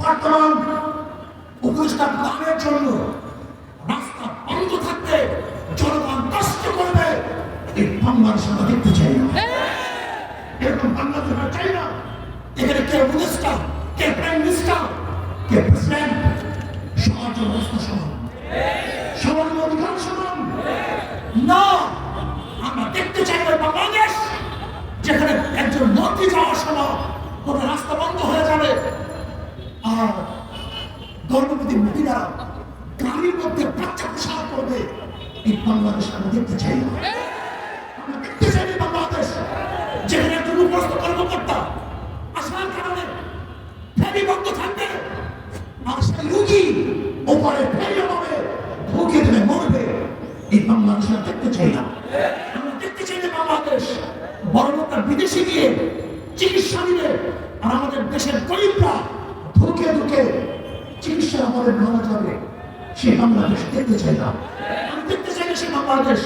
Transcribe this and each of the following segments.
বর্তমান উপদেষ্টা দানের জন্য রাস্তা বন্ধ থাকবে জনগণ কষ্ট করবে, এই বাংলাদেশ আমরা দেখতে চাই না। এরকম বাংলাদেশ আমরা চাই না। এখানে কে উপদেষ্টা কে প্রাইম মিনিস্টার কে প্রেসিডেন্ট সবার জন্য রাস্তা সমান। সবার অধিকার সমান। না আমরা দেখতে চাই না বাংলাদেশ যেখানে একজন মন্ত্রী যাওয়ার সময় কোনো রাস্তা বন্ধ হয়ে যাবে আর গর্ভবতী মহিলা গাড়ির মধ্যে বাচ্চা প্রসার করবে, এই বাংলাদেশ আমরা দেখতে চাই না। দেখতে চাই বাংলাদেশ। যেখানে একজন উপস্থ কর্মকর্তা আসার কারণে ফেরি বন্ধ থাকবে আর সেই রুগী ওপারে ফেরি হবে ঢুকে দেবে, মরবে। এই বাংলাদেশ আমরা দেখতে চাই না। আমরা দেখতে চাই না বাংলাদেশ। বড় লোকরা বিদেশে গিয়ে চিকিৎসা নিবে, আর আমাদের দেশের গরিবরা ঢুকে ঢুকে চিকিৎসা আমাদের মারা যাবে সে বাংলাদেশ দেখতে চাই না। আমি দেখতে চাই না সে বাংলাদেশ।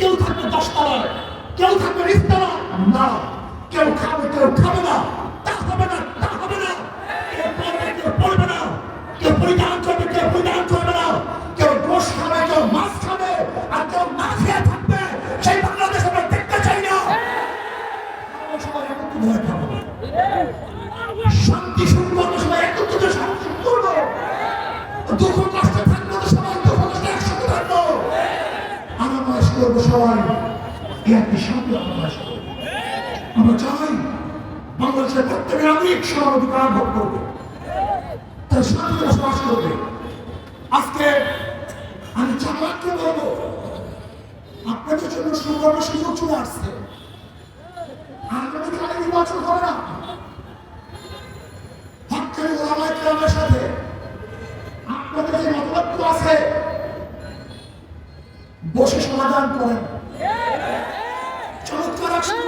কেউ থাকবে দশতলায়, কেউ থাকবে নিচতলায় না, কেউ খাবে কেউ খাবে না। তা হবে না, তা হবে না। কেউ পড়বে কেউ পড়বে না। কেউ পরিধান করবে, কেউ পরিধান করবে না। কেউ গোশ খাবে, কেউ মাছ খাবে, আর কেউ না খেয়ে থাকবে, সেই বাংলাদেশ আমরা দেখতে চাই না। সবাই একত্রিত হয়ে থাকব। করব সবাই একটি শান্তি করব আমরা চাই বাংলাদেশের প্রত্যেকের নাগরিক সমান অধিকার ভোগ করবে। তার শান্তিতে বসবাস করবে। আজকে আমি জামাতকে বলব, আপনাদের জন্য সুবর্ণ সুযোগ চলে আসছে। আগামীকালে নির্বাচন হবে না। হকানি সাথে আপনাদের যে আছে বসে সমাধান করেন। চমৎকার আসলে